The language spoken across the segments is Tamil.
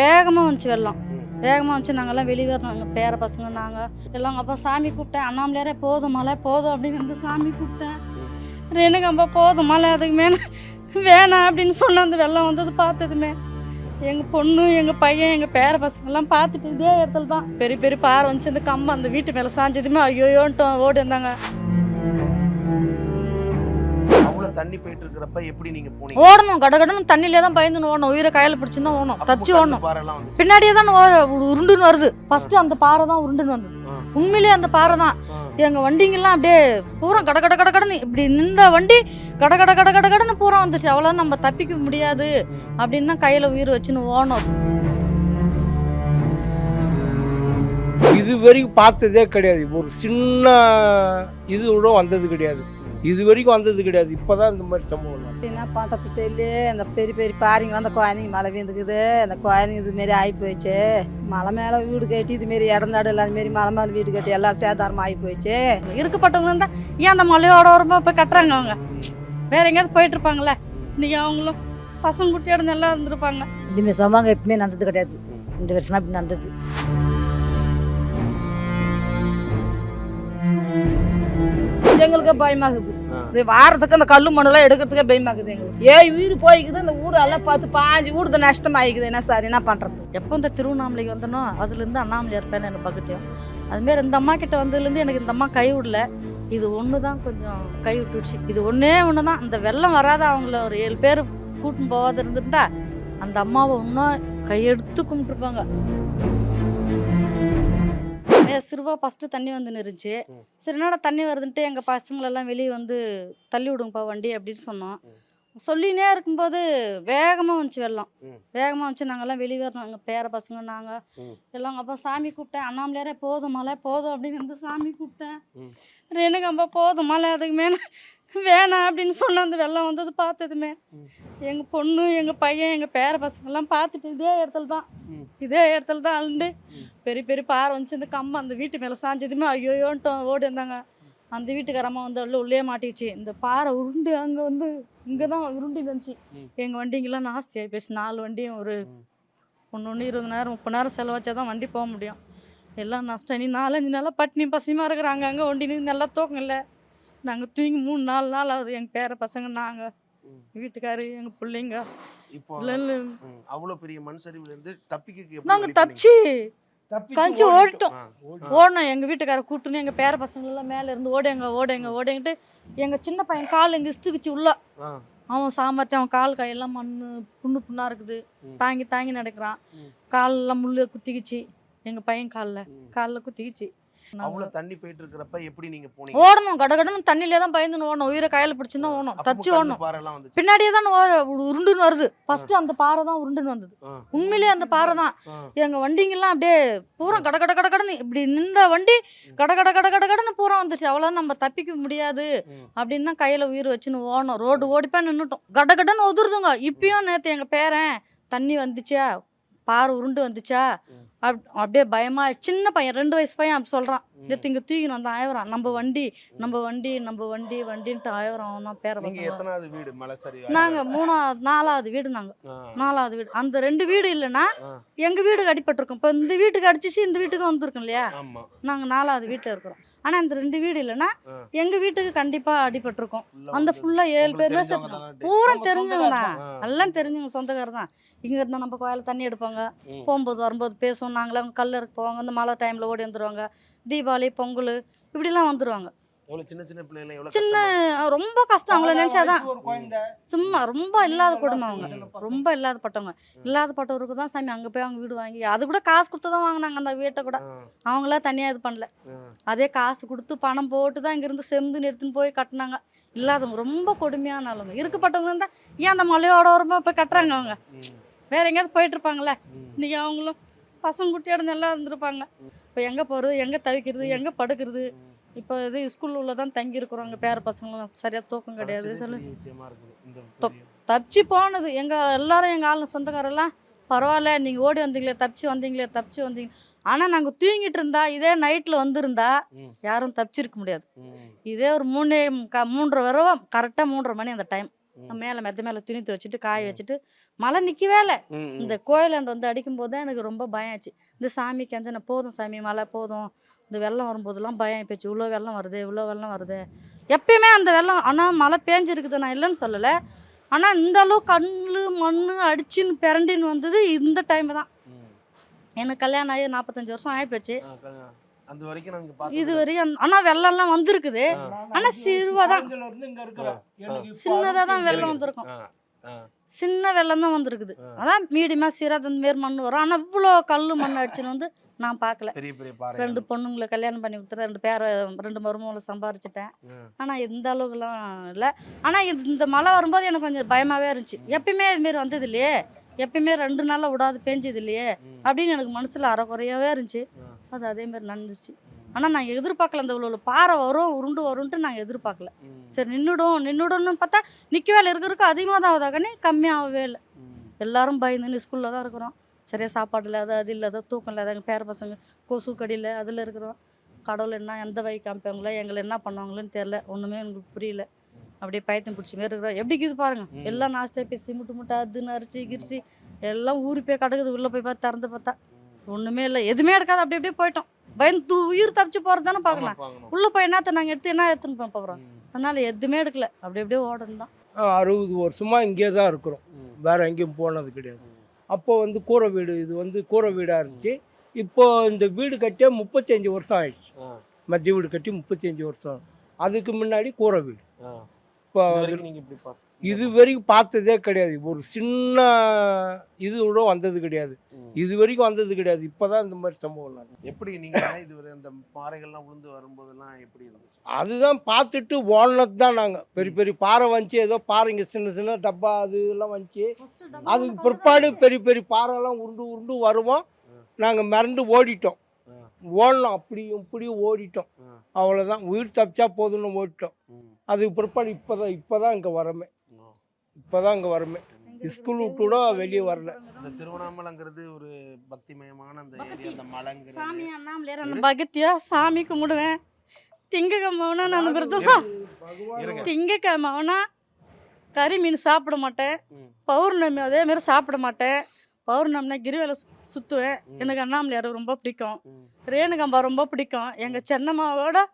வேகமாக வந்துச்சு வெள்ளம். வேகமாக வந்துச்சு. நாங்கள்லாம் வெளியே வரணும். எங்கள் பேர பசங்க நாங்கள் எல்லாம் அப்பா சாமி கூப்பிட்டேன். அண்ணாமலையாரே போதும் மழை போதும் அப்படின்னு வந்து சாமி கூப்பிட்டேன். எனக்கு அப்பா போதும் மழை அதுக்கு மேலே வேணாம் அப்படின்னு சொன்ன அந்த வெள்ளம் வந்தது பார்த்ததுமே. எங்கள் பொண்ணு எங்கள் பையன் எங்கள் பேர பசங்கெல்லாம் பார்த்துட்டு இதே இடத்துல தான். பெரிய பெரிய பாறை வந்துச்சு. அந்த கம்பம் அந்த வீட்டு மேலே சாஞ்சதுமே ஐயோயோன்ட்டு ஓடி அவ்வளவு தண்ணி போயிட்டு இருக்கிறப்ப எப்படி நீங்க போனீங்க? ஓடணும் கடகடன்னு தண்ணியிலே தான் பயந்துன்னு ஓடணும் உயிரை கையில் பிடிச்சின்னு தான் ஓடணும். கல்லு ஓடணும். பாறைலாம் வந்து பின்னாடியே தான் ஓ- உருண்டுன்னு வருது. ஃபர்ஸ்ட் அந்த பாறை தான் உருண்டுன்னு வந்தது. ஆ. உண்மையிலேயே அந்த பாறை தான். எங்க வண்டிங்கெல்லாம் அப்படியே பூரா கட கட கட கடன்னு. இப்படி நின்ற வண்டி கட கட கட கட கடன்னு பூரா வந்துச்சு அவ்வளோ நம்ம தப்பிக்க முடியாது அப்படின்னு தான் கையில உயிர் வச்சுன்னு ஓடணும். இது வரைக்கும் பார்த்ததே கிடையாது. ஒரு சின்ன இது கூட வந்தது கிடையாது. இது வரைக்கும் வந்தது கிடையாது. இப்போதான் இந்த மாதிரி சம்பவம். என்ன பண்ணுறது தெரியல இந்த பெரிய பெரிய பாரிங்க அந்த குழந்தைங்க மழை வீந்துக்குது அந்த குழந்தைங்க இதுமாரி ஆகி போயிடுச்சு. மலை மேலே வீடு கட்டி இதுமாரி இடந்தாடு இல்லாத மாரி மலை மேலே வீடு கட்டி எல்லாம் சேதாரம் ஆகி போயிடுச்சு. இருக்கப்பட்டவங்க இருந்தா ஏன் அந்த மலையோட ஓரமா போய் கட்டுறாங்க அவங்க? வேற எங்கேயாவது போயிட்டு இருப்பாங்கல்ல. இன்னைக்கு அவங்களும் பசங்க குட்டியோட நல்லா இருந்திருப்பாங்க. இதுமாரி சம்பவம் எப்பவுமே நடந்தது கிடையாது. இந்த வருஷம் தான் இப்படி நடந்தது எங்களுக்கு பயமாகுது. இது வாரத்துக்கு அந்த கல்லு மண்ணுலாம் எடுக்கிறதுக்கே பயமாகுது எங்களுக்கு. ஏன் உயிர் போய்க்குது அந்த வீடு எல்லாம் பார்த்து பாஞ்சு வீடு நஷ்டம் ஆகிக்குது என்ன சார் என்ன பண்ணுறது எப்போ இந்த திருவண்ணாமலைக்கு வந்தனோ அதுலேருந்து அண்ணாமலையார் பேர் எனக்கு பக்கத்தையும் அதுமாரி இந்த அம்மா கிட்ட வந்ததுலேருந்து எனக்கு இந்த அம்மா கை விடல. இது ஒன்று தான் கொஞ்சம் கை விட்டுடுச்சு. இது ஒன்றே ஒன்று தான் இந்த வெள்ளம் வராத அவங்கள ஒரு ஏழு பேர் கூட்டின்னு போகாத இருந்துட்டா அந்த அம்மாவை இன்னும் கையெடுத்து கும்பிட்டுருப்பாங்க. சிறுவா ஃபஸ்ட்டு தண்ணி வந்து நிறுச்சு. சரி என்னடா தண்ணி வருதுன்ட்டு எங்கள் பசங்களெல்லாம் வெளியே வந்து தள்ளி விடுங்கப்பா வண்டி அப்படின்னு சொன்னோம். சொல்லினே இருக்கும்போது வேகமாக வந்துச்சு வெள்ளம். வேகமாக வந்துச்சு. நாங்கள்லாம் வெளியே வரணும். எங்கள் பேர பசங்க நாங்கள். எல்லாம் அப்பா சாமி கூப்பிட்டேன். அண்ணாமலையாரே போதும் மழை போதும் அப்படின்னு வந்து சாமி கூப்பிட்டேன். எனக்கு அப்பா போதும் மழை அதுக்கு மேலே வேணாம் அப்படின்னு சொன்ன அந்த வெள்ளம் வந்தது பார்த்ததுமே. எங்கள் பொண்ணு எங்கள் பையன் எங்கள் பேர பசங்கெல்லாம் பார்த்துட்டு இதே இடத்துல தான். இதே இடத்துல தான் அழுண்டு பெரிய பெரிய பாறை வந்துச்சு. இந்த கம்பம் அந்த வீட்டு மேலே சாஞ்சதுமே ஐயோயோன்ட்டு ஓடி வந்தாங்க. அந்த வீட்டுக்காரம்மா வந்து உள்ள உள்ளே மாட்டிச்சு இந்த பாறை உருண்டு அங்கே வந்து இங்கே தான் உருண்டு இருந்துச்சு. எங்கள் வண்டிங்கெல்லாம் நாஸ்தி ஆகி போச்சு நாலு வண்டியும் ஒரு. ஒன்று ஒன்று இருபது முப்பது நேரம் செலவச்சா தான் வண்டி போக முடியும். எல்லாம் நஷ்டம். நீ நாலஞ்சு நாளாக பட்டினி பசியமாக இருக்கிறாங்க. அங்கே வண்டி நின்னு நல்லா தூக்கம் இல்லை நாங்கள் தூங்கி மூணு நாலு நாள் ஆகுது. எங்கள் பேர பசங்க நாங்கள். வீட்டுக்காரு எங்கள் பிள்ளைங்க. இப்போ அவ்வளவு பெரிய மண் சரிவுல இருந்து தப்பிக்க நாங்கள் தப்பிச்சு கழிச்சு ஓடிட்டோம். ஓடணும் எங்கள் வீட்டுக்கார கூட்டுன்னு எங்கள் பேர பசங்களெல்லாம் மேலே இருந்து ஓடுங்க ஓடுங்க ஓடுங்கிட்டு எங்கள் சின்ன பையன் கால் எங்கே இஸ்துக்குச்சு உள்ள. அவன் சாமர்த்தியம் அவன் கால் கையெல்லாம் மண் புண்ணு புண்ணாக இருக்குது. தாங்கி தாங்கி நடக்கிறான். காலெல்லாம் முள்ளு குத்திக்கிச்சு எங்கள் பையன் காலில். காலில் குத்திக்கிச்சு அவ்வளவு தண்ணி போயிட்டு இருக்கிறப்ப எப்படி நீங்க போனீங்க? ஓடணும். கடகடன்னு தண்ணியிலே தான் பயந்துன்னு ஓடணும். உயிரை கையில் பிடிச்சு தான் ஓடணும். கல்லு ஓடணும். பின்னாடியே தான் உருண்டுன்னு வருது. ஃபர்ஸ்ட் அந்த பாறை தான் உருண்டுன்னு வந்தது. உண்மையிலேயே அந்த பாறை தான். ஆ. எங்கள் வண்டிங்கெல்லாம் அப்படியே பூரா கட கட கட கடன்னு. இப்படி நின்ற வண்டி கட கட கட கட கடன்னு பூரா வந்துச்சு அவ்வளோ நம்ம தப்பிக்க முடியாது. அப்படின்னு தான் கையில் உயிர் வச்சுன்னு ஓடணும். ரோடு ஓடிப்பா நின்றுட்டோம் கட கடன்னு உதிருதுங்க. இப்பயும் நேற்று எங்கள் பேரன் தண்ணி வந்துச்சா? பாறை உருண்டு வந்துச்சா. அப் அப்படியே பயமா சின்ன பையன் ரெண்டு வயசு பையன் அப்படி சொல்கிறான் ம். நேற்று இங்கே தூக்கி வந்தான் ஆயிரம் நம்ம வண்டி நம்ம வண்டி நம்ம வண்டி வண்டின்ட்டு ஆயிரம் அவன் தான் பேர எத்தனாவது வீடு? மலை சரிவு நாங்கள் மூணாவது நாலாவது வீடு நாங்கள். நாலாவது வீடு. அந்த ரெண்டு வீடு இல்லைன்னா. எங்கள் வீடுக்கு அடிபட்டிருக்கோம் இப்போ இந்த வீட்டுக்கு அடிச்சிச்சு இந்த வீட்டுக்கு வந்திருக்கோம் இல்லையா? நாங்கள் நாலாவது வீட்டில் இருக்கிறோம். ஆனால் இந்த ரெண்டு வீடு இல்லைன்னா. எங்கள் வீட்டுக்கு கண்டிப்பாக அடிபட்டிருக்கோம். அந்த வந்து ஃபுல்லாக ஏழு பேருமே தானே? பூரா ஆ. எல்லாம் தெரிஞ்சவங்க சொந்தக்காரர் தான். இங்கே இருந்தால் நம்ம கோயிலில் தண்ணி எடுப்பாங்க. போகும்போது வரும்போது பேசுவோம் நாங்களாம் கல்லருக்கு போவாங்க இந்த மழை டைமில் ஓடி வந்துருவாங்க தீபாவளி பொங்கல் இப்படிலாம் வந்துருவாங்க. எவ்வளவு சின்ன சின்ன பிள்ளைங்க எவ்வளவு சின்ன கஷ்டமா ரொம்ப கஷ்டம் அவங்கள நினச்சாதான் சும்மா ரொம்ப இல்லாத குடும்பம் அவங்க. சின்ன பசங்க. ரொம்ப இல்லாதப்பட்டவங்க இல்லாதப்பட்டவருக்கு தான் சாமி அங்கே போய் அவங்க வீடு வாங்கி அது கூட காசு கொடுத்து தான் வாங்கினாங்க அந்த வீட்டை கூட. அவங்களா தனியாக இது பண்ணல. அதே காசு கொடுத்து பணம் போட்டு தான் இங்கேருந்து செம்புன்னு எடுத்துன்னு போய் கட்டினாங்க. இல்லாதவங்க ரொம்ப கொடுமையான ஆளுங்க. இருக்கப்பட்டவங்க இருந்தால் ஏன் அந்த மலையோட ஓரமாக போய் கட்டுறாங்க அவங்க? வேற எங்கேயாவது போயிட்டு இருப்பாங்கல்ல ம். இன்னைக்கு அவங்களும் பசங்க குட்டியோட நல்லா இருந்திருப்பாங்க. இப்போ எங்கே போகிறது எங்கே தவிக்கிறது எங்கே படுக்கிறது? இப்போ இது ஸ்கூல் உள்ள தான் தங்கி இருக்கிறோம் எங்கள் பேர பசங்களும் சரியாக தூக்கம் கிடையாது. சொல்லு. தப்பிச்சு போனது. எங்கள் எல்லாரும் எங்கள் ஆள் சொந்தக்காரெல்லாம் பரவாயில்ல நீங்கள் ஓடி வந்தீங்களே தப்பிச்சு வந்தீங்களே தப்பிச்சு வந்தீங்க. ஆனால் நாங்கள் தூங்கிட்டு இருந்தா இதே நைட்டில் வந்திருந்தா. யாரும் தப்பிச்சிருக்க முடியாது. இதே ஒரு மூணே க மூன்றரை வரவா கரெக்டாக மூன்றரை மணி அந்த டைம். மேலே மெத்த மேலே துணி துவச்சிட்டு காய வச்சுட்டு மழை நிற்கவே இல்லை. இந்த கோயிலாண்டு வந்து அடிக்கும்போது தான் எனக்கு ரொம்ப பயம் ஆச்சு இந்த சாமி கெஞ்சன போதும் சாமி மழை போதும். இந்த வெள்ளம் வரும்போதெல்லாம் பயம் போச்சு. இவ்வளோ வெள்ளம் வருது இவ்வளோ வெள்ளம் வருது. எப்பயுமே அந்த வெள்ளம் ஆனால் மழை பேஞ்சிருக்குது நான் இல்லைன்னு சொல்லலை. ஆனால் இந்த அளவு கல் மண் அடிச்சுன்னு பிறண்டின்னு வந்தது இந்த டைம் தான். எனக்கு கல்யாணம் ஆகி நாற்பத்தஞ்சு வருஷம் ஆகிப்போச்சு அந்த வரைக்கும் நாங்க பார்த்தது இது வரையும் ஆனால் வெள்ளம்லாம் வந்திருக்குது. ஆனா சிறுவா தான். சின்னதாக தான் வெள்ளம் வந்திருக்கும். சின்ன வெள்ளம் தான் வந்திருக்குது. அதான் மீடியமாக சீராக அந்த மாரி மண் வரும். ஆனால் இவ்வளோ கல் மண் அடிச்சுன்னு வந்து நான் பார்க்கல. பெரிய பெரிய பாறை ரெண்டு பொண்ணுங்களை கல்யாணம் பண்ணி கொடுத்து ரெண்டு பேரை ரெண்டு மருமகளை சம்பாரிச்சிட்டேன். ஆனால் எந்த அளவுக்குலாம் இல்லை. ஆனால் இந்த மழை வரும்போது எனக்கு கொஞ்சம் பயமாகவே இருந்துச்சு. எப்பயுமே இதுமாரி வந்தது இல்லையே எப்பயுமே ரெண்டு நாளில் விடாது பேஞ்சது இல்லையே அப்படின்னு எனக்கு மனசில் அறக்குறையாவே இருந்துச்சு. அது அதேமாரி நடந்துச்சு ஆனால் நான் எதிர்பார்க்கல அந்த இவ்வளோ பாறை வரும் உருண்டு வரும்ன்ட்டு நான் எதிர்பார்க்கல. சரி நின்றுடும் நின்றுடும்னு பார்த்தா நிற்க வேலை இருக்கிறதுக்கு அதிகமாக தான் ஆகுதாகனே கம்மியாகவே இல்லை. எல்லாரும் பயந்துன்னு ஸ்கூலில் தான் இருக்கிறோம். சரியாக சாப்பாடு இல்லாத அது இல்லாத தூக்கம் இல்லாத எங்கள் பேர பசங்க கொசு கடியில் அதில் இருக்கிறோம். கடவுள் என்ன எந்த வழி காமிப்பாங்களோ எங்களை என்ன பண்ணுவாங்களோன்னு தெரில ஒன்றுமே எங்களுக்கு புரியல. அப்படியே பயத்தம் பிடிச்ச மாதிரி இருக்கிறோம். எப்படி இருக்குது பாருங்க. ம். எல்லாம் நாஸ்தே பேசி முட்டு முட்டை அதுன்னு அரிச்சு கிரிச்சு எல்லாம் ஊறி போய் கிடக்குது உள்ளே போய் பார்த்து திறந்து பார்த்தா. ஒன்றுமே இல்லை. எதுவுமே எடுக்காது. அப்படி அப்படியே போயிட்டோம். பயந்து உயிர் தப்பிச்சு போகிறது தானே பார்க்கலாம். உள்ளே போய் என்னத்த நாங்கள் எடுத்து என்ன எடுத்துன்னு போய் போகிறோம் அதனால எதுவுமே எடுக்கல. அப்படி அப்படியே ஓடணும் தான் அறுபது வருஷமா இங்கே தான் இருக்கிறோம். வேற எங்கேயும் போனது கிடையாது. அப்போ வந்து கூரை வீடு இது வந்து கூரை வீடாக இருந்துச்சு. இப்போ இந்த வீடு கட்டியே முப்பத்தஞ்சு வருஷம் ஆயிடுச்சு. மத்திய வீடு கட்டி முப்பத்தஞ்சு வருஷம். அதுக்கு முன்னாடி கூரை வீடு. இப்போ நீங்க இப்படி இது வரைக்கும் பார்த்ததே கிடையாது. ஒரு சின்ன இது கூட வந்தது கிடையாது. இது வரைக்கும் வந்தது கிடையாது. இப்போதான் இந்த மாதிரி சம்பவம் நடக்குது. எப்படி நீங்க இது அந்த பாறைகள்லாம் விழுந்து வரும்போதெல்லாம் எப்படி இருந்துச்சு? அதுதான் பார்த்துட்டு ஓடினது தான் நாங்கள் பெரிய பெரிய பாறை வந்துச்சு. ஏதோ பாறைங்க சின்ன சின்ன டப்பா அது எல்லாம் வந்துச்சு. அதுக்கு பிற்பாடு பெரிய பெரிய பாறைலாம் உருண்டு உருண்டு வருவோம். நாங்கள் மிரண்டு ஓடிட்டோம். ஆ. ஓடணும் அப்படியும் இப்படியும் ஓடிட்டோம். அவ்வளோதான் உயிர் தப்பிச்சா போதும்னு ஓடிட்டோம். அதுக்கு பிற்பாடு இப்போ தான் இப்போ தான் இங்கே வரமே. இப்போ தான் இங்கே வரமே ஸ்கூல் விட்டு கூட வெளியே வரல. இந்த திருவண்ணாமலைங்கிறது ஒரு பக்திமயமான அந்த. ஏரியா அந்த மலைங்கிறது சாமி அண்ணாமலையார் அந்த பகத்தியா சாமி கும்பிடுவேன் திங்கக்கிழமை நான் விரதம் சா இருங்க. திங்கக்கிழமை ஆனா கறி மீன் சாப்பிட மாட்டேன். பௌர்ணமி அதே மாதிரி சாப்பிட மாட்டேன் பௌர்ணமினா கிரிவலை சு- சுத்துவேன். ம். எனக்கு அண்ணாமலையார் ரொம்ப பிடிக்கும். ரேணுகம்பா ரொம்ப பிடிக்கும். எங்கள் சென்னம்மாவோட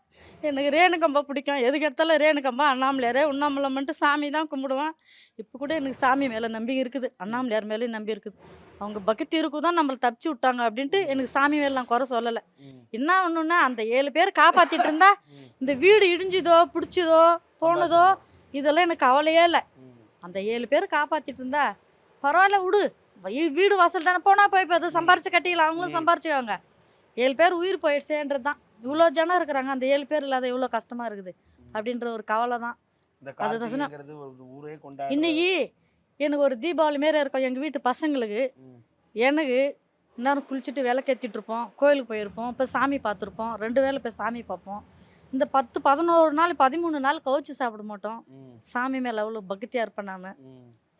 எனக்கு ரேணுகம்பா பிடிக்கும். எதுக்கு எடுத்தாலும் ரேணுகம்பா அண்ணாமலையார் உண்ணாமலை மட்டும் சாமி தான் கும்பிடுவேன். இப்போ கூட எனக்கு சாமி மேலே நம்பிக்கை இருக்குது. அண்ணாமலையார் மேலேயும் நம்பி இருக்குது. அவங்க பக்தி இருக்கும் தான் நம்மளை தப்பிச்சு விட்டாங்க அப்படின்ட்டு எனக்கு சாமி மேலே நான் குறை சொல்லலை. என்ன ஒன்றுன்னா அந்த ஏழு பேர் காப்பாற்றிட்டு இருந்தா. இந்த வீடு இடிஞ்சுதோ பிடிச்சதோ போனதோ இதெல்லாம் எனக்கு கவலையே இல்லை. அந்த ஏழு பேர் காப்பாற்றிட்டு இருந்தா பரவாயில்ல விடு. வீடு வாசல் தானே. போனால் போய் இப்போ அதை சம்பாரிச்சு கட்டிக்கலாம். அவங்களும். சம்பாரிச்சுக்காங்க ஏழு பேர் உயிர் போயிடுச்சேன்றது தான் இவ்வளோ ஜனம் இருக்கிறாங்க. அந்த ஏழு பேர் இல்லாத எவ்வளோ கஷ்டமாக இருக்குது? அப்படின்ற ஒரு கவலை தான் இன்னைக்கு எனக்கு ஒரு தீபாவளி மாரி இருக்கும். எங்கள் வீட்டு பசங்களுக்கு. எனக்கு நேரம் குளிச்சுட்டு விளக்கேற்றிட்டு இருப்போம் கோயிலுக்கு போயிருப்போம். இப்போ சாமி பார்த்துருப்போம். ரெண்டு வேளை போய் சாமி பார்ப்போம். இந்த பத்து பதினோரு நாள் பதிமூணு நாள் கவுச்சு சாப்பிட மாட்டோம். சாமி மேலே அவ்வளோ பக்தியாக இருப்பேன் நான்.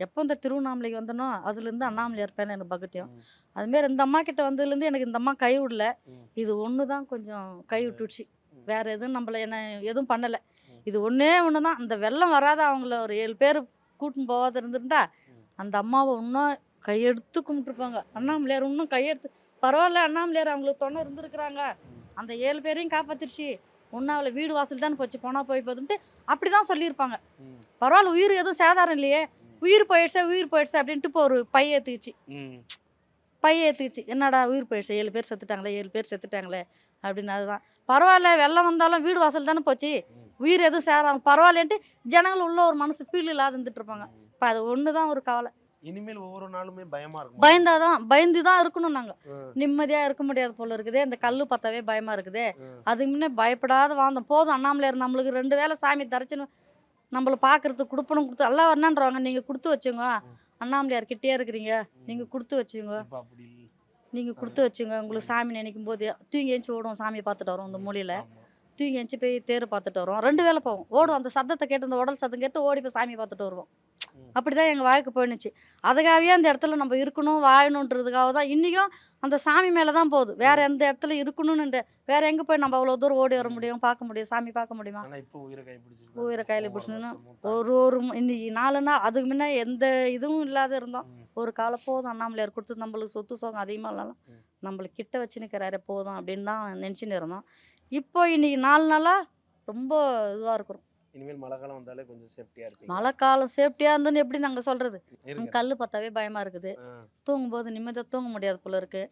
எப்போ இந்த திருவண்ணாமலைக்கு வந்தனோ அதுலேருந்து அண்ணாமலையாக இருப்பேன்னு எனக்கு பக்தியம். ம். அதுமாரி இந்த அம்மா கிட்ட வந்ததுலேருந்து எனக்கு இந்த அம்மா கை விடல. இது ஒன்று தான் கொஞ்சம் கை விட்டுடுச்சு. வேற எதுவும் நம்மள என்ன எதுவும் பண்ணலை. இது ஒன்றே ஒன்று தான் இந்த வெள்ளம் வராத அவங்கள ஒரு ஏழு பேர் கூட்டின்னு போகாத இருந்திருந்தா. அந்த அம்மாவை இன்னும் கையெடுத்து கும்பிட்டுருப்பாங்க. அண்ணாமலையார் இன்னும் கையெடுத்து பரவாயில்ல அண்ணாமலையார் அவங்களுக்கு துணை இருந்திருக்கிறாங்க. அந்த ஏழு பேரையும் காப்பாத்திருச்சு. ஒன்றும் அவளை வீடு வாசல் தான் போச்சு போனால் போய் போதுன்ட்டு அப்படி தான் சொல்லியிருப்பாங்க பரவாயில்ல உயிர் எதுவும் சேதாரம் இல்லையே. உயிர் போயிடுச்சா உயிர் போயிடுச்சா அப்படின்ட்டு இப்போ ஒரு பை ஏற்றுக்குச்சு பை ஏற்றுக்குச்சு என்னடா உயிர் போயிடுச்சு ஏழு பேர் செத்துட்டாங்களே ஏழு பேர் செத்துட்டாங்களே அப்படின்னு அதுதான். பரவாயில்ல வெள்ளம் வந்தாலும் வீடு வாசல் தானே போச்சு. உயிர் எதுவும் சேராம பரவாயில்லன்ட்டு ஜனங்கள் உள்ள ஒரு மனசு ஃபீல் இல்லாத இருந்துட்டு இருப்பாங்க. இப்போ அது ஒன்று தான் ஒரு கவலை. இனிமேல் ஒவ்வொரு நாளுமே பயமா இருக்கும். பயந்தாதான் பயந்து தான் இருக்கணும் நாங்கள் ம். நிம்மதியாக இருக்க முடியாது போல இருக்குதே. இந்த கல் பத்தாவே பயமாக இருக்குதே. அதுக்கு முன்னே பயப்படாத வாழ்ந்தோம் போதும் அண்ணாமலையார் நம்மளுக்கு ரெண்டு வேளை சாமி தரைச்சுன்னு நம்மளை பார்க்கறதுக்கு கொடுப்பணும் கொடுத்து எல்லாம் வரணுன்றவாங்க நீங்கள் கொடுத்து வச்சுங்க. அண்ணாமலையார் கிட்டே இருக்கிறீங்க. நீங்கள் கொடுத்து வச்சுங்க. நீங்கள் கொடுத்து வச்சுங்க. உங்களுக்கு சாமி நினைக்கும் போது தூங்கி எழுந்துச்சி ஓடுவோம் சாமியை பார்த்துட்டு வரோம் இந்த மூலையில். தூங்கி எழுந்துச்சி போய் தேர் பார்த்துட்டு வரோம் ரெண்டு வேளை போவோம். ஓடும் அந்த சத்தத்தை கேட்டு அந்த உடல் சத்தம் கேட்டு ஓடி போய் சாமி பார்த்துட்டு வருவோம். அப்படி தான் எங்கள் வாழ்க்கை போயிடுச்சு. அதுக்காகவே அந்த இடத்துல நம்ம இருக்கணும் வாழணுன்றதுக்காக தான் இன்றைக்கும் அந்த சாமி மேலே தான் போகுது. வேற எந்த இடத்துல இருக்கணும்னு வேற எங்கே போய் நம்ம அவ்வளோ தூரம் ஓடி வர முடியும் பார்க்க முடியும் சாமி பார்க்க முடியுமா? உயிரை கையில பிடிச்சுன்னு ஒரு ஒரு இன்னைக்கு நாலு நாள் அதுக்கு முன்ன எந்த இதுவும் இல்லாத இருந்தோம். ஒரு காலம் போதும் அண்ணாமலையார் கொடுத்து நம்மளுக்கு சொத்து சோகம் அதிகமாக இல்லைனாலும். நம்மளுக்கு கிட்ட வச்சு நிற்கிறாரு போதும் அப்படின்னு தான் நினச்சின்னு இருந்தோம். இப்போ இன்னைக்கு நாலு நாளாக ரொம்ப இதுவாக இருக்கிறோம். இனிமேல் மழை காலம் வந்தாலே கொஞ்சம் சேஃப்டியா இருப்பீங்க. மழை காலம் சேஃப்டியாக இருந்துன்னு எப்படி நாங்கள் சொல்கிறது. கல் பார்த்தாவே பயமாக இருக்குது. தூங்கும்போது நிம்மதியாக தூங்க முடியாது போல இருக்கு.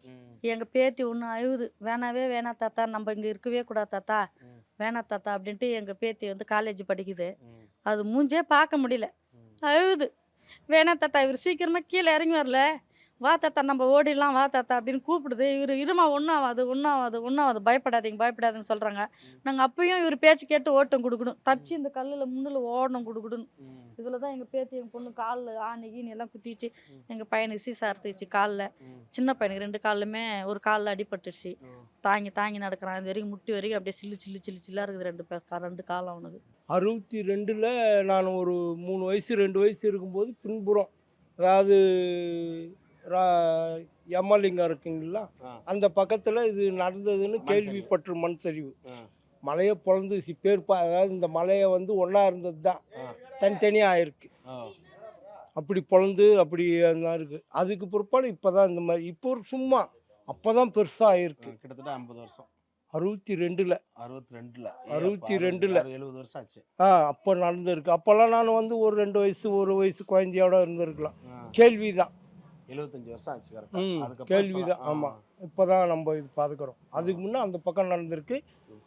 எங்கள் பேத்தி ஒன்று அழுவுது. வேணாவே வேணா தாத்தா நம்ம இங்கே இருக்கவே கூடாது தாத்தா. வேணா தாத்தா அப்படின்ட்டு எங்கள் பேத்தி வந்து காலேஜ் படிக்குது. அது மூஞ்சே பார்க்க முடியல. ம். அழுவுது. வேணா தாத்தா இவர் சீக்கிரமாக கீழே இறங்கி வரல. வா தாத்தா நம்ம ஓடிடலாம் வா தாத்தா அப்படின்னு கூப்பிடுது. இவர் இருமா ஒன்றும் ஆகாது ஒன்றும் ஆகாது ஒன்றும் ஆகாது பயப்படாதீங்க பயப்படாதுன்னு சொல்கிறாங்க நாங்கள் அப்பயும் இவர் பேச்சு கேட்டு ஓட்டம் கொடுக்கணும். தப்பிச்சு இந்த கல்லில் முன்னில் ஓடணும் கொடுக்கணும். இதில் தான் எங்கள் பேத்தி எங்கள் பொண்ணு காலில் ஆணி கீனி எல்லாம் குத்திச்சு. எங்கள் பையனுக்கு சீசா அறுத்துச்சு காலில். சின்ன பையனுக்கு ரெண்டு கால்லுமே ஒரு காலில் அடிபட்டுச்சு. தாங்கி தாங்கி நடக்கிறான். இது வரைக்கும் முட்டி வரைக்கும் அப்படியே சில்லு சில்லு சில்லு சில்லாக இருக்குது ரெண்டு பே ரெண்டு காலம் அவனுக்கு. அறுபத்தி ரெண்டில் நான் ஒரு மூணு வயசு ரெண்டு வயசு இருக்கும்போது பின்புறம். அதாவது ரா- யமலிங்கம் இருக்குங்களா. அந்த பக்கத்தில் இது நடந்ததுன்னு கேள்விப்பட்டு மண் சரிவு. மலையை பொழந்து சி- பேர் பா அதாவது இந்த மலையை வந்து ஒன்றா இருந்தது தான். தனித்தனியாக ஆயிருக்கு. அப்படி பொழந்து அப்படி தான் இருக்குது அதுக்கு பிற்பாடு இப்போ தான் இந்த மாதிரி இப்போ ஒரு சும்மா அப்போ தான் பெருசாக ஆயிருக்கு கிட்டத்தட்ட ஐம்பது வருஷம். அறுபத்தி ரெண்டில் அறுபத்தி ரெண்டுல அறுபத்தி ரெண்டுல. எழுபது வருஷம் ஆச்சு. ஆ அப்போ நடந்திருக்கு. அப்போல்லாம் நான் வந்து ஒரு ரெண்டு வயசு ஒரு வயசு குழந்தையோட இருந்திருக்கலாம். கேள்வி தான் எழுபத்தஞ்சு வருஷம் ஆச்சு கரெக்டா ம், அதுக்கப்புறம் கேள்விதான், இப்பதான், ஆமா. ஆ. இப்போ தான் நம்ம இது பார்க்குறோம் அதுக்கு முன்னே அந்த பக்கம் நடந்திருக்கு.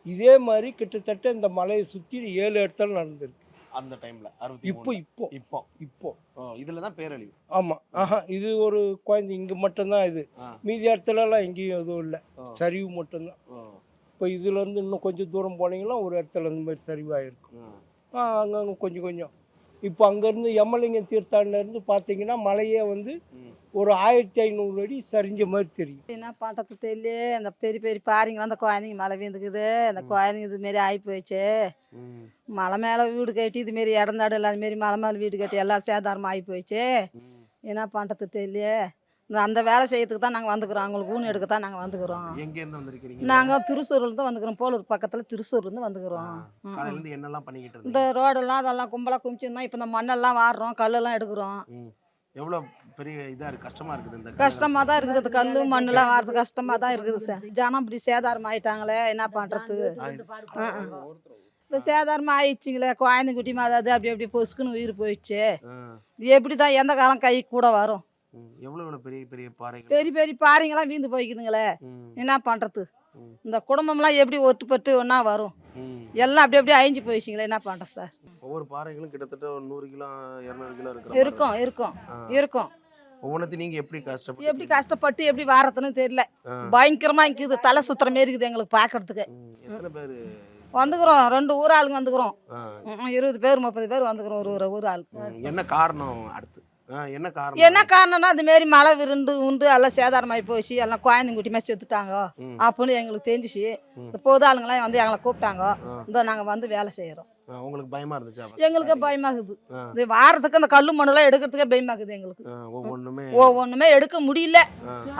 இதே மாதிரி கிட்டத்தட்ட இந்த மலையை சுற்றி ஏழு இடத்துல நடந்திருக்கு. அந்த டைம்ல அறுபத்தி இப்போ இப்போ. இப்போ. இப்போ. இதுல தான் பேரழிவு. ஆமாம் ஆஹா இது ஒரு குழந்தை இங்கே மட்டும்தான் இது. மீதி இடத்துலலாம் எங்கேயும் எதுவும் இல்லை. சரிவு மட்டும்தான். இப்போ இதுலேருந்து இன்னும் கொஞ்சம் தூரம் போனீங்கன்னா ஒரு இடத்துல இந்த மாதிரி சரிவாயிருக்கும். ம், ஆ அங்கங்கே கொஞ்சம் கொஞ்சம் இப்போ அங்கேருந்து எம்மலிங்கம் தீர்த்தாண்டிலேருந்து பார்த்தீங்கன்னா மலையே வந்து. ஒரு ஆயிரத்தி ஐநூறு அடி சரிஞ்ச மாதிரி தெரியும். என்ன பண்ணுறது தெரியல இந்த பெரிய பெரிய பாரிங்களாம் அந்த குழந்தைங்க மழை வீந்துக்குது. இந்த குழந்தைங்க இது மாரி ஆகி போயிடுச்சு. மலை மேலே வீடு கட்டி இது மாரி இடந்தாடு இல்லாத மாரி மலை மேலே வீடு கட்டி எல்லாம் சேதாரமாக ஆகி போயிடுச்சு. என்ன பண்ணுறது தெரியல அந்த வேலை செய்யறதுக்கு தான் நாங்கள் வந்துக்கிறோம். அவங்களுக்கு ஊன் எடுக்க தான் நாங்கள் வந்துக்கிறோம். எங்க இருந்து வந்திருக்கீங்க நாங்கள் திருச்சூர்லேருந்து வந்துக்கிறோம். போலூர் பக்கத்தில் திருச்சூர்லேருந்து வந்துக்கிறோம். என்னெல்லாம் பண்ணிக்கிட்டு இந்த ரோடெல்லாம் அதெல்லாம் கும்பலாக குமிச்சிருந்தோம் இப்போ இந்த மண்ணெல்லாம் வாடுறோம் கல்லெல்லாம் எடுக்கிறோம். ம். எவ்வளவு பெரிய இதா இருக்கு? கஷ்டமா இருக்குது இந்த கஷ்டமாக தான் இருக்குது. கல் மண்ணெல்லாம் வாடுறது கஷ்டமாக தான் இருக்குது சார். ஜனம் இப்படி சேதாரம் ஆயிட்டாங்களே என்ன பண்ணுறது. இந்த சேதாரம் ஆயிடுச்சுங்களே குழந்தை குட்டி மாதிரி அப்படி அப்படி பொசுக்குன்னு உயிர் போயிடுச்சு. எப்படி தான் எந்த காலம் கை கூட வரும். எவ்வளவு பெரிய பெரிய பாறைகள்? பெரிய பெரிய பாறைங்கெல்லாம் வீந்து போய்க்குதுங்களே. என்ன பண்ணுறது. இந்த குடும்பம்லாம் எப்படி ஒட்டுப்பட்டு ஒன்றா வரும். எல்லாம் அப்படி அப்படியே அழிஞ்சு போயிடுச்சிங்களே என்ன பண்ணுறது சார்? ஒவ்வொரு பாறைகளும் கிட்டத்தட்ட ஒரு நூறு கிலோ இரநூறு கிலோ இருக்கும் இருக்கும். ஆ. இருக்கும். ஒவ்வொன்றத்தையும் நீங்க எப்படி கஷ்டப்பட்டு எப்படி கஷ்டப்பட்டு எப்படி வாரத்துன்னு தெரியல. ஆ. பயங்கரமா இருக்குது தலை சுத்துற மாரி இருக்குது எங்களுக்கு பார்க்கறதுக்கு. எத்தனை பேரு? வந்துக்கிறோம் ரெண்டு ஊர் ஆளுங்க வந்துக்கிறோம் இருபது பேர் முப்பது பேர் வந்துக்கிறோம் ஒரு ஒரு ஊர் ஆள். என்ன காரணம் அடுத்து? என்ன காரணம்? என்ன காரணம்னா அது மாரி மழை விருண்டு உண்டு எல்லாம் சேதாரமாகி போச்சு. எல்லாம் குழந்தைங்க குட்டிமா செத்துட்டாங்க. அப்படின்னு எங்களுக்கு தெரிஞ்சிச்சு. பொது ஆளுங்களாம் வந்து எங்களை கூப்பிட்டாங்க. இந்த நாங்கள் வந்து வேலை செய்கிறோம் உங்களுக்கு பயமா இருந்துச்சா எங்களுக்கு பயமாகுது. இது வாரத்துக்கு அந்த கல்லு மண்ணெல்லாம் எடுக்கிறதுக்கே பயமாக்குது எங்களுக்கு. ஒவ்வொன்றுமே ஒவ்வொன்றுமே எடுக்க முடியல.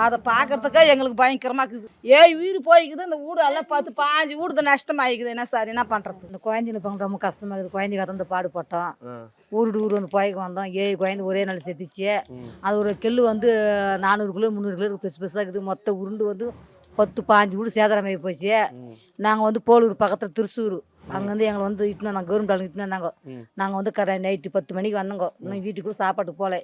அதை பார்க்கறதுக்கே எங்களுக்கு பயங்கரமா இருக்குது ஏய் உயிர் போய்க்குது இந்த வீடு எல்லாம் பார்த்து பாஞ்சு வீடு நஷ்டமாயிக்குது. என்ன சார் என்ன பண்ணுறது இந்த குழந்தைங்க பார்க்க ரொம்ப கஷ்டமாக இருக்குது குழந்தைங்க வந்து பாடுபட்டோம். ஊருடு ஊர் வந்து போய்க்கு வந்தோம். ஏழு குழந்தை ஒரே நாள் செத்துச்சு. அது ஒரு கெல்லு வந்து நானூறு கிலோ முந்நூறு கிலோ பெருசு பெருசாக இருக்குது. மொத்த உருண்டு வந்து பத்து பாஞ்சு வீடு சேதாரமாகி போச்சு. நாங்கள் வந்து போலூர் பக்கத்தில் திருச்சூர் அங்கேருந்து எங்களை வந்து இட்டுனு நாங்கள் கவர்மெண்ட் ஆளுங்க இட்டுனு வந்தாங்க. நாங்கள் வந்து கர நைட்டு பத்து மணிக்கு வந்தோங்க இன்னும் வீட்டுக்கு கூட சாப்பாட்டுக்கு போகல.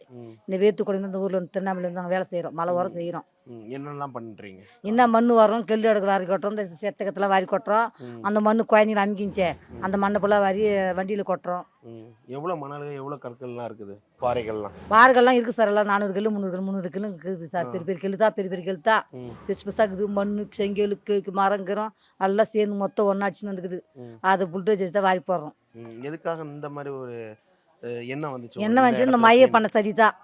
இந்த வேத்துக்குடி இந்த ஊரில் வந்து திருவண்ணாமலை வந்து நாங்கள் வேலை செய்கிறோம் மழை வர செய்கிறோம். என்னெல்லாம் பண்றீங்க? என்ன மண் வரோம் கெல்லு எடுக்க வாரி கொட்டுறோம் இந்த செத்தகத்தில் வாரி கொட்டுறோம். அந்த மண் குழந்தைங்க அமுக்கிச்சே அந்த மண்ணை ஃபுல்லாக வாரி வண்டியில் கொட்டுறோம். ம். எவ்வளவு மணல்கள் எவ்வளவு கற்கள்லாம் இருக்குது? பாறைகள்லாம். வார்கள்லாம் இருக்குது சார் எல்லாம் நானூறு கிலோ முந்நூறு கிலோ முந்நூறு கிலோ இருக்குது சார். பெரிய பெரிய கிலோ தான் பெரிய பெரிய கிலோ தான். பெருசு பெருசாக இருக்குது. மண் செங்கல் மரங்கிறோம். எல்லாம் சேர்ந்து மொத்தம் ஒன்றாச்சுன்னு வந்துக்குது. அதை புல்டேஜ் வச்சு தான் வாரி போடுறோம். எதுக்காக இந்த மாதிரி ஒரு எண்ணம் வந்துச்சு என்ன வந்து இந்த மைய பண்ண சரி தான்.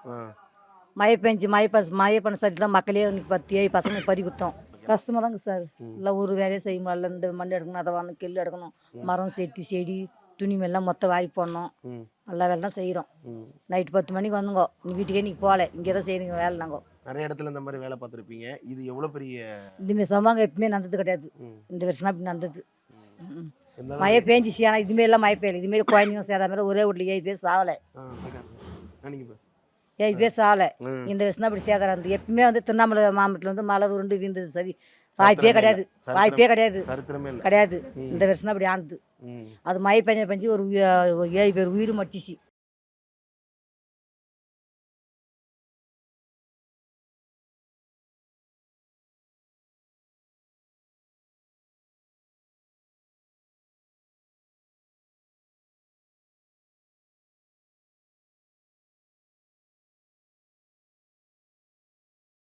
மழை பெஞ்சு மழை ப மழை பண்ண சரி தான் மக்களே வந்து பத்து ஏழு பசங்க பறி கொடுத்தோம் கஷ்டமாக தாங்க சார். இல்லை ஒரு வேலையை செய்ய முடியல இந்த மண் எடுக்கணும் அதை வந்து கெல்லு எடுக்கணும். மரம் செட்டி செடி துணிமெல்லாம் மொத்தம் வாரி போடணும். ம். எல்லா வேலை தான் செய்கிறோம் ம். நைட்டு பத்து மணிக்கு வந்துங்கோ. நீ வீட்டுக்கே நீங்கள் போகல. இங்கே தான் செய்யுங்க வேலை நாங்கள் நிறைய இடத்துல இந்த மாதிரி வேலை பார்த்துருப்பீங்க. இது எவ்வளோ பெரிய இதுமாரி சம்பவங்க எப்பவுமே நடந்தது கிடையாது. இந்த வருஷம் தான் இப்படி நடந்தது. மழை பேஞ்சிச்சு. ஆனால் இதுமாரி எல்லாம் மழை பெய்யல. இதுமாரி குழந்தைங்க சேதா மாதிரி ஒரே வீட்டில் ஏழு பேர் சாவலை. ஆ, அக்கா. ஆ, நீங்க போ. ஏழு பேர் சாவலை ம். இந்த வருஷம் தான் இப்படி சேதாரம் இருந்து எப்பவுமே வந்து திருவண்ணாமலை மாவட்டத்தில் வந்து மழை உருண்டு வீழ்ந்தது சரி. வாய்ப்பே கிடையாது. வாய்ப்பே கிடையாது. கிடையாது. இந்த வருஷம் தான் இப்படி ஆனது. அது மழை பெஞ்ச பெஞ்சு ஒரு ஏழு பேர் உயிர் மடிச்சிச்சு